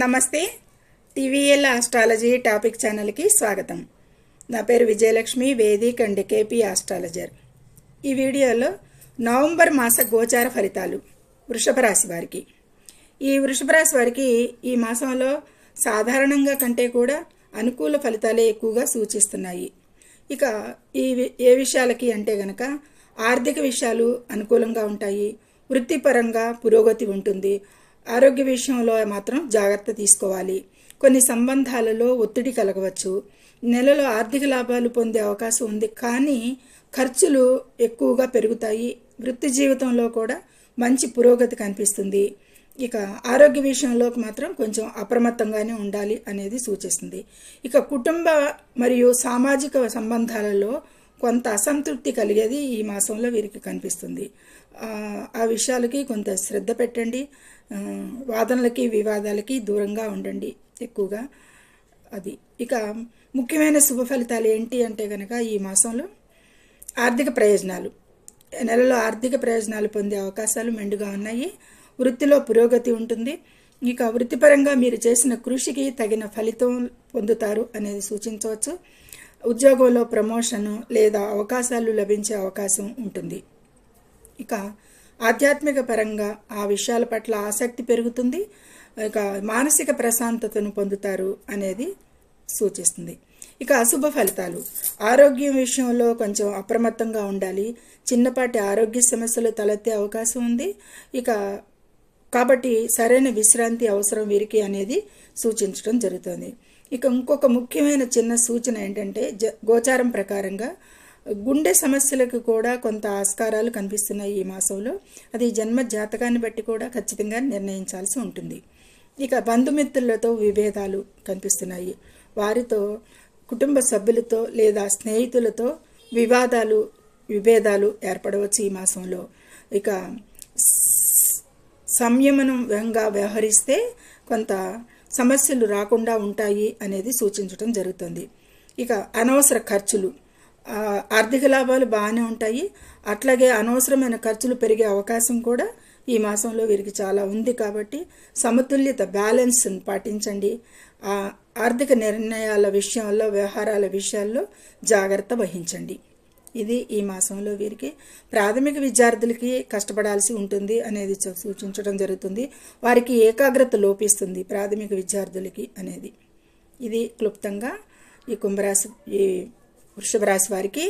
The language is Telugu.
నమస్తే. టీవీఎల్ ఆస్ట్రాలజీ టాపిక్ ఛానల్కి స్వాగతం. నా పేరు Vijayalakshmi Vedic and KP astrologer. ఈ వీడియోలో నవంబర్ మాస గోచార ఫలితాలు వృషభ రాశి వారికి. ఈ వృషభ రాశి వారికి ఈ మాసంలో సాధారణంగా కంటే కూడా అనుకూల ఫలితాలే ఎక్కువగా సూచిస్తున్నాయి. ఇక ఈ ఏ విషయాలకి అంటే గనక ఆర్థిక విషయాలు అనుకూలంగా ఉంటాయి వృత్తిపరంగా పురోగతి ఉంటుంది ఆరోగ్య విషయంలో మాత్రం జాగ్రత్త తీసుకోవాలి. కొన్ని సంబంధాలలో ఒత్తిడి కలగవచ్చు. నెలలో ఆర్థిక లాభాలు పొందే అవకాశం ఉంది. కానీ ఖర్చులు ఎక్కువగా పెరుగుతాయి. వృత్తి జీవితంలో కూడా మంచి పురోగతి కనిపిస్తుంది. ఇక ఆరోగ్య విషయంలో మాత్రం కొంచెం అప్రమత్తంగానే ఉండాలి అనేది సూచిస్తుంది. ఇక కుటుంబ మరియు సామాజిక సంబంధాలలో కొంత అసంతృప్తి కలిగేది ఈ మాసంలో వీరికి కనిపిస్తుంది. ఆ, విషయాలకి కొంత శ్రద్ధ పెట్టండి. వాదనలకి వివాదాలకి దూరంగా ఉండండి ఎక్కువగా. అది. ఇక ముఖ్యమైన శుభ ఫలితాలు ఏంటి అంటే కనుక ఈ మాసంలో ఆర్థిక ప్రయోజనాలు. నెలలో ఆర్థిక ప్రయోజనాలు పొందే అవకాశాలు మెండుగా ఉన్నాయి. వృత్తిలో పురోగతి ఉంటుంది. ఇక వృత్తిపరంగా మీరు చేసిన కృషికి తగిన ఫలితం పొందుతారు అనేది సూచించవచ్చు. ఉద్యోగంలో ప్రమోషన్ లేదా అవకాశాలు లభించే అవకాశం ఉంటుంది. ఇక ఆధ్యాత్మిక పరంగా ఆ విషయాల పట్ల ఆసక్తి పెరుగుతుంది. ఇక మానసిక ప్రశాంతతను పొందుతారు అనేది సూచిస్తుంది. ఇక అశుభ ఫలితాలు. ఆరోగ్యం విషయంలో కొంచెం అప్రమత్తంగా ఉండాలి. చిన్నపాటి ఆరోగ్య సమస్యలు తలెత్తే అవకాశం ఉంది. ఇక కాబట్టి సరైన విశ్రాంతి అవసరం వీరికి అనేది సూచించడం జరుగుతుంది. ఇక ఇంకొక ముఖ్యమైన చిన్న సూచన ఏంటంటే జ గోచారం ప్రకారంగా గుండె సమస్యలకు కూడా కొంత ఆస్కారాలు కనిపిస్తున్నాయి ఈ మాసంలో. అది జన్మ జాతకాన్ని బట్టి కూడా ఖచ్చితంగా నిర్ణయించాల్సి ఉంటుంది. ఇక బంధుమిత్రులతో విభేదాలు కనిపిస్తున్నాయి. వారితో కుటుంబ సభ్యులతో లేదా స్నేహితులతో వివాదాలు విభేదాలు ఏర్పడవచ్చు ఈ మాసంలో. ఇక సంయమనంగా వ్యవహరిస్తే కొంత సమస్యలు రాకుండా ఉంటాయి అనేది సూచించడం జరుగుతుంది. ఇక అనవసర ఖర్చులు. ఆర్థిక లాభాలు బాగానే ఉంటాయి. అట్లాగే అనవసరమైన ఖర్చులు పెరిగే అవకాశం కూడా ఈ మాసంలో వీరికి చాలా ఉంది కాబట్టి సమతుల్యత బ్యాలెన్స్ని పాటించండి. ఆర్థిక నిర్ణయాల విషయంలో వ్యవహారాల విషయాల్లో జాగ్రత్త వహించండి. ఇది ఈ మాసంలో వీరికి ప్రాథమిక విద్యార్థులకి కష్టపడాల్సి ఉంటుంది అనేది సూచించడం జరుగుతుంది. వారికి ఏకాగ్రత లోపిస్తుంది ప్రాథమిక విద్యార్థులకి అనేది. ఇది క్లుప్తంగా ఈ కుంభరాశి ఈ వృషభ రాశి వారికి